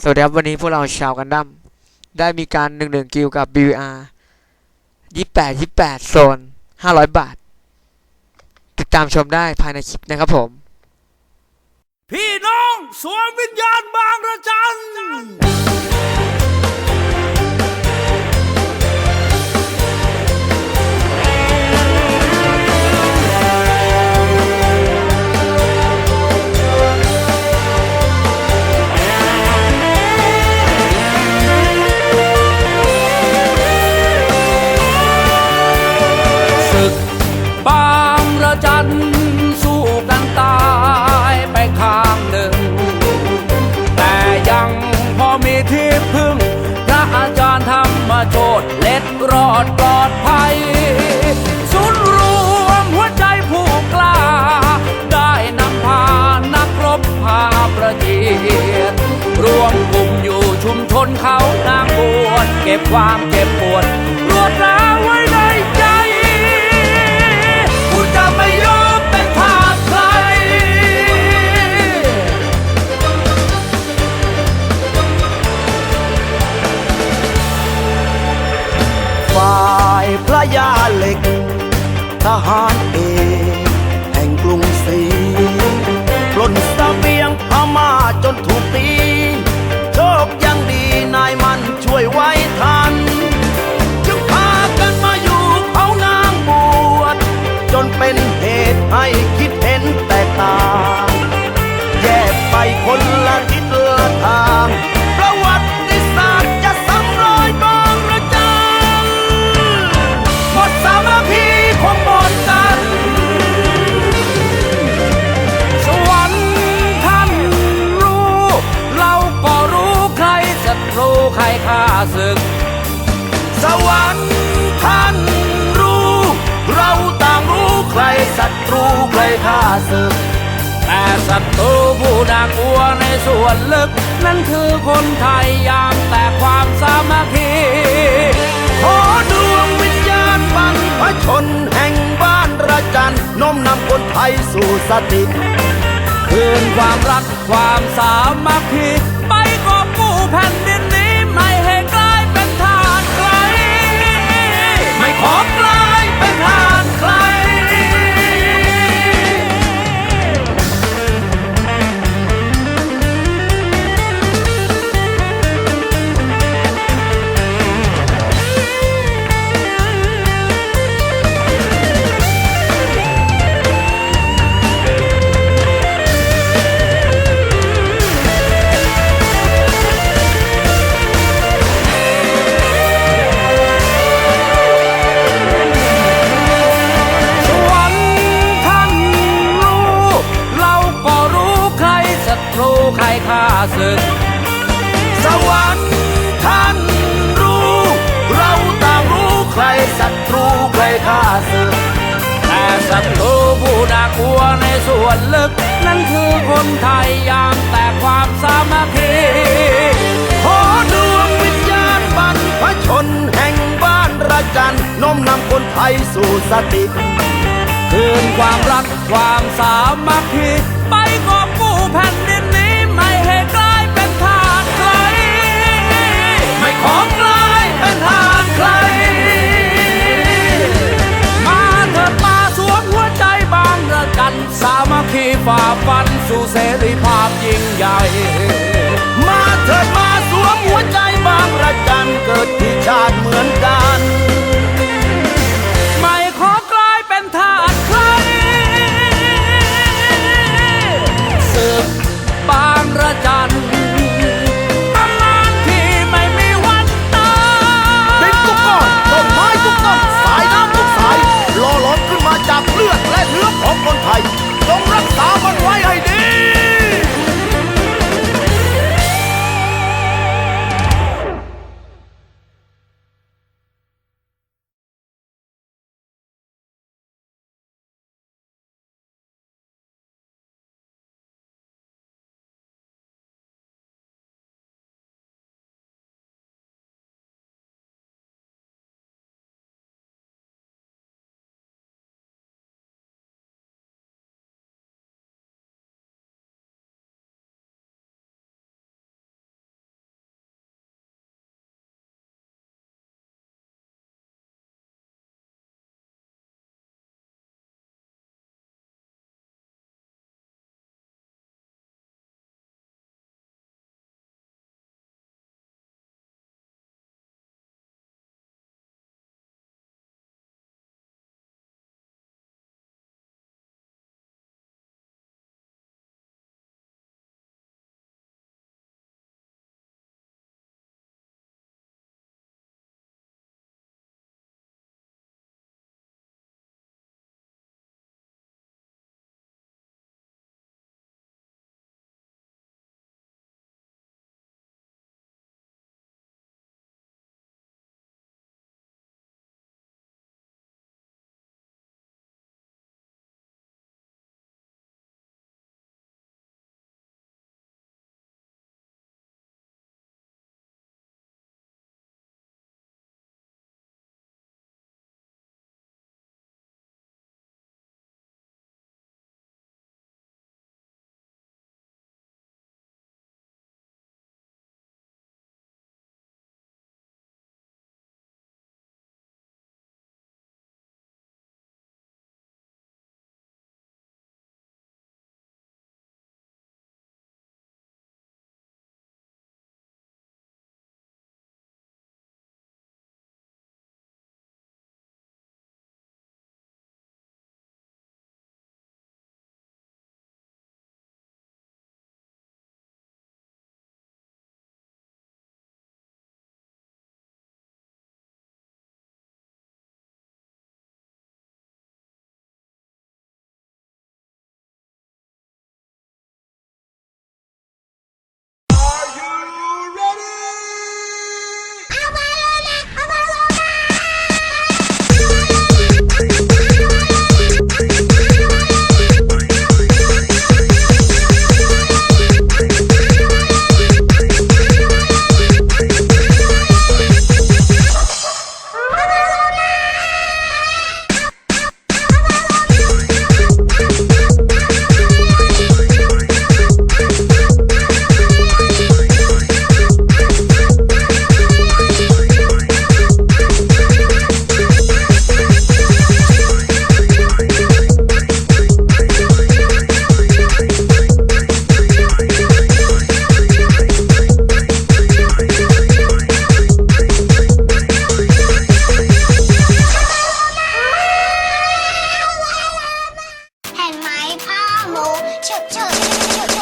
สวัสดีครับวันนี้พวกเราชาวกันดั้มได้มีการหนึ่งหนึ่งกิวกับ BVR ยี่แปดยี่แปดโซนห้าร้อยบาท ติดตามชมได้ภายในคลิปนะครับผม พี่น้องสวมวิญญาณบางระจัน อดปลอดภัย ศูนย์รวมหัวใจผู้กล้า ได้นำพานักรบพาประเจียดรวมกลุ่มอยู่ชุมชนเขานางบวชเก็บความเจ็บปวด หารเอกแห่งกรุงศรีปล้นเสบียงพม่าจนถูกตี โชคยังดีนายมันช่วยไว้ทัน จึงพากันมาอยู่เขานางบวชจนเป็นเหตุให้คิดเห็นแตกต่างแยกไปคนละทิศละทางประวัติ ศึก แต่ศัตรูผู้น่ากลัวในส่วนลึก นั่นคือคนไทยยามแต่ความสามัคคีขอดวงวิญญาณบรรพชนแห่งบ้านระจันน้มนำคนไทยสู่สติคืนความรักความสามัคคีไปกอบกู้แผ่นดิน ส่วนลึก นั่นคือคนไทยยามแต่ความสามัคคีขอดวงวิญญาณบรรพชนแห่งบ้านระจันน้มนำคนไทยสู่สติคืนความรักความสามัคคีไปกอบกู้แผ่นดินนี้ไม่ให้กลายเป็นทาสใครไม่ขอ ฝ่าฟันสู่เสรีภาพยิ่งใหญ่ chug, chug, chug.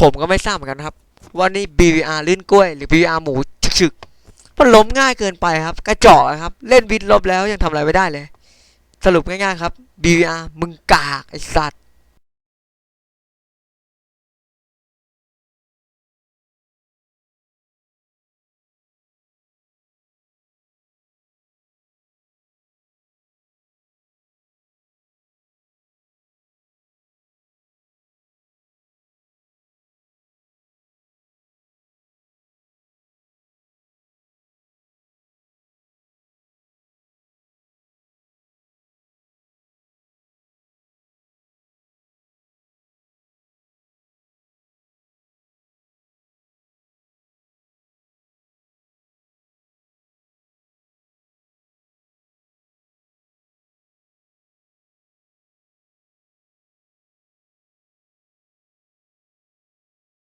ผมก็ไม่ทราบเหมือนกันครับ ว่านี่ BVR ลื่นกล้วย หรือ BVR หมูฉึกๆมันล้มง่ายเกินไปครับ กระจอกอะครับ เล่นวิดลบแล้วยังทำอะไรไม่ได้เลย สรุปง่ายๆครับ BVR มึงกากไอสัตว์